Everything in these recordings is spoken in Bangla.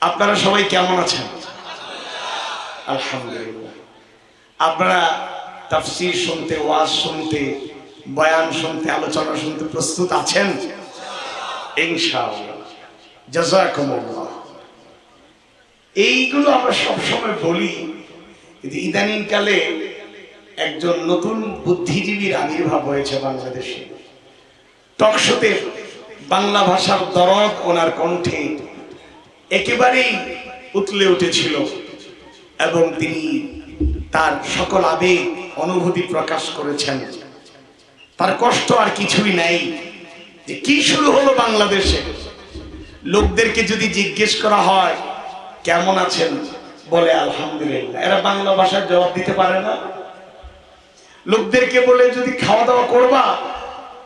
আপনারা সবাই কেমন আছেন? আলহামদুলিল্লাহ। আপনারা তাফসির শুনতে, ওয়াজ শুনতে, বয়ান শুনতে, আলোচনা শুনতে প্রস্তুত আছেন? ইনশাআল্লাহ। জাযাকুমুল্লাহ। এইগুলো আমরা সবসময় বলি, কিন্তু ইদানিং কালে একজন নতুন বুদ্ধিজীবীর আবির্ভাব হয়েছে বাংলাদেশে। টকশোতে বাংলা ভাষার দরদ ওনার কণ্ঠে একেবারেই উতলে উঠেছিল এবং তিনি তার সকল আবেগ, অনুভূতি প্রকাশ করেছেন। তার কষ্ট আর কিছুই নাই যে কি শুরু হলো বাংলাদেশে। লোকদেরকে যদি জিজ্ঞেস করা হয়, কেমন আছেন? বলে, আলহামদুলিল্লাহ। এরা বাংলা ভাষার জবাব দিতে পারে না। লোকদেরকে বলে, যদি খাওয়া দাওয়া করবা?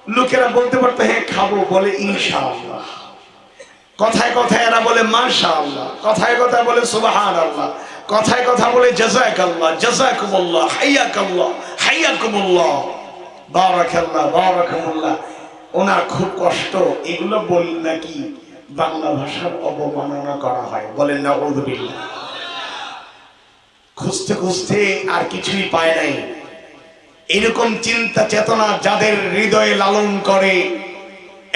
লোকেরা বলতে পারতো হ্যাঁ খাব। বলে, ইনশাআল্লাহ। কথায় কথায় এরা বলে মাশা আল্লাহ কথায় কথায় বলে সুবাহান আল্লাহ কথায় কথা বলে জাজাক আল্লাহ জাজাকুমুল্লাহ। হাইয়াকাল্লাহ। হাইয়াকুমুল্লাহ। বারাকাল্লাহ। বারাকামুল্লাহ ওনার খুব কষ্ট। এগুলো বলি নাকি বাংলা ভাষার অবমাননা করা হয়। বলেন না ওদবিল্লাহ খুঁজতে খুঁজতে আর কিছুই পায় নাই। এরকম চিন্তা চেতনা যাদের হৃদয়ে লালন করে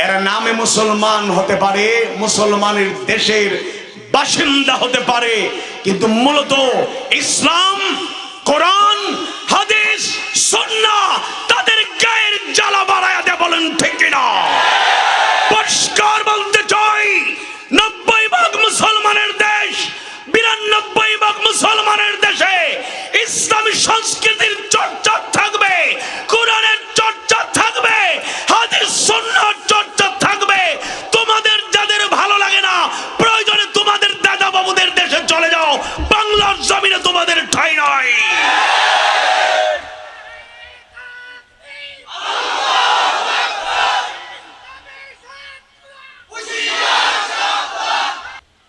এরা নামে মুসলমান হতে পারে, মুসলমানের দেশের বাসিন্দা হতে পারে, কিন্তু মূলত ইসলাম, কোরআন, হাদিস, সুন্নাহ তাদের গায়ের জ্বালা বাড়ায় দেয় বলেন, ঠিক কিনা? পরিষ্কার বলতে চাই, নব্বই ভাগ মুসলমানের দেশ, বিরানব্বই ভাগ মুসলমানের দেশে ইসলামী সংস্কৃতির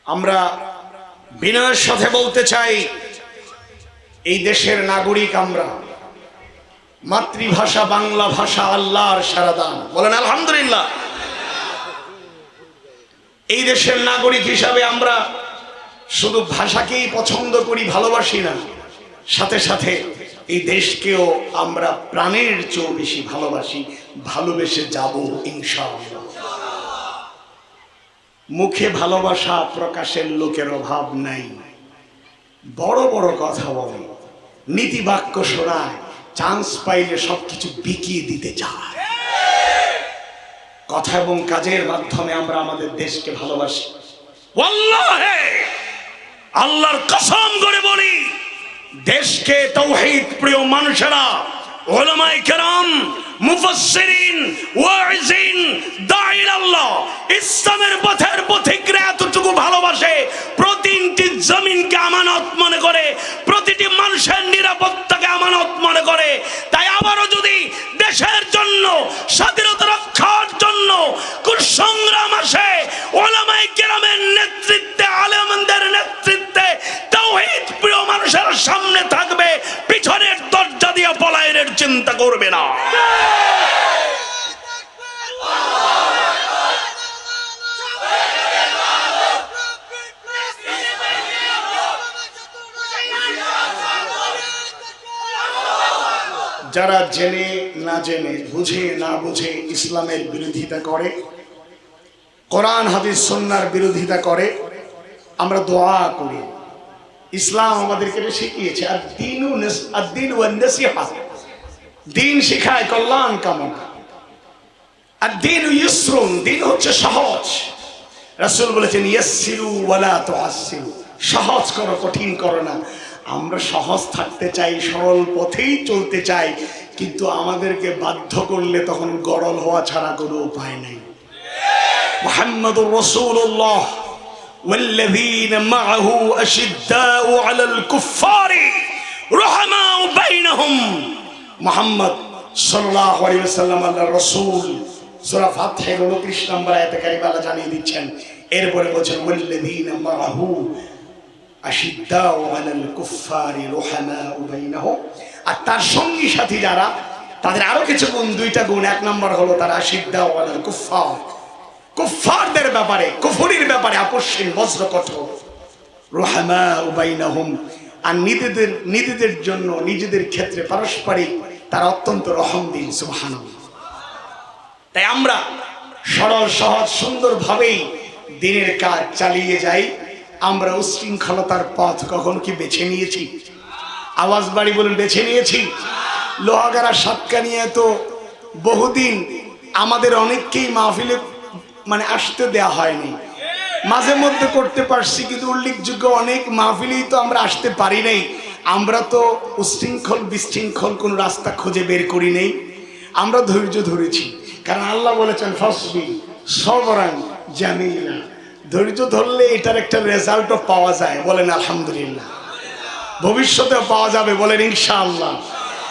আমরা বিনয়ের সাথে বলতে চাই, এই দেশের নাগরিক আমরা। মাতৃভাষা বাংলা ভাষা আল্লাহর সারাদান। বলেন, আলহামদুলিল্লাহ। এই দেশের নাগরিক হিসাবে আমরা শুধু ভাষাকেই পছন্দ করি, ভালোবাসি না। সাথে সাথে এই দেশকেও আমরা প্রাণের চেয়েও বেশি ভালোবাসি, ভালোবেসে যাব, ইনশাআল্লাহ। মুখে ভালোবাসা প্রকাশের লোকের অভাব নাই। বড় বড় কথা বলে, নীতি বাক্য শোনায় চান্স পাইলে সবকিছু বিকিয়ে দিতে চায়। কথা এবং কাজের মাধ্যমে আমরা আমাদের দেশকে ভালোবাসি। আল্লাহর কসম করে বলি, দেশকে তৌহিদ প্রিয় মানুষেরা, ওলামায়ে কেরাম, মুফাসসিরিন ওয়াইজিন দাঈল ইসলামের পথের পথিকরা এতটুকু ভালোবাসে, প্রতিটি জমিনকে আমানত মনে করে, প্রতিটি মানুষের নিরাপত্তাকে আমানত মনে করে। তাই আবারও যদি দেশের জন্য, স্বাধীনতা রক্ষার জন্য সংগ্রাম আসে ওলামাই কেরামের নেতৃত্বে, আলেমদের নেতৃত্বে তাওহীদ প্রিয় মানুষের সামনে থাকবে, পিছনের দরজা দিয়ে পলায়নের চিন্তা করবে না। যারা জেনে না জেনে, বুঝে না বুঝে ইসলামের বিরোধিতা করে, কোরআন, হাদিস সন্ন্যার বিরোধিতা করে, আমরা দোয়া করি। ইসলাম আমাদেরকে শিখিয়েছে। আর দিন আর দিন ও দিন শিখায় কল্যাণ কামনা। আর দিন ইসরুন দিন হচ্ছে সহজ। রাসূল বলেছেন, ইয়াসসিরু ওয়ালা তুআসসিরু। সহজ করো, কঠিন করো না। আমরা সহজ থাকতে চাই সরল পথেই চলতে চাই কিন্তু আমাদেরকে বাধ্য করলে তখন গরল হওয়া ছাড়া কোনো উপায় নেই মুহাম্মাদুর রাসূলুল্লাহ والذين معه أشداء على الكفار رحماء بينهم محمد صلى الله عليه وسلم আল্লাহ রাসূল সূরা ফাতহের 29 নম্বর আয়াতে কারিমা আল্লাহ জানিয়ে দিচ্ছেন এরপরে বলছেন والذين معه আশিদ্দাও আলাল কুফফারি রুহামাউ বাইনাহুম আর তার সঙ্গী সাথী যারা, তাদের আরও কিছু গুণ, দুইটা গুণ। এক নম্বর হলো তারা আশিদ্দাও আলাল কুফফার কুফফারদের ব্যাপারে, কুফুরির ব্যাপারে আপসীন বজ্র কঠোর রুহামাউ বাইনাহুম। আর নিজেদের নিজেদের জন্য, নিজেদের ক্ষেত্রে পারস্পরিক, তারা অত্যন্ত রহম দিন সুবহানাল্লাহ। তাই আমরা সরল, সহজ, সুন্দরভাবেই দিনের কাজ চালিয়ে যাই। আমরা উশৃঙ্খলতার পথ কখন কি বেছে নিয়েছি? আওয়াজ বাড়ি বলুন, বেছে নিয়েছি? লোহাগারা সাতকা নিয়ে তো বহুদিন আমাদের অনেককেই মাহফিলে মানে আসতে দেয়া হয়নি। মাঝে মধ্যে করতে পারছি, কিন্তু উল্লেখযোগ্য অনেক মাহফিলেই তো আমরা আসতে পারি নাই। আমরা তো উশৃঙ্খল বিশৃঙ্খল কোন রাস্তা খুঁজে বের করি নেই। আমরা ধৈর্য ধরেছি। কারণ আল্লাহ বলেছেন ফসবি সবরান জামিলা। ধৈর্য ধরলে এটার একটা রেজাল্টও পাওয়া যায়। বলেন আলহামদুলিল্লাহ। ভবিষ্যতেও পাওয়া যাবে বলেন ইনশাআল্লাহ।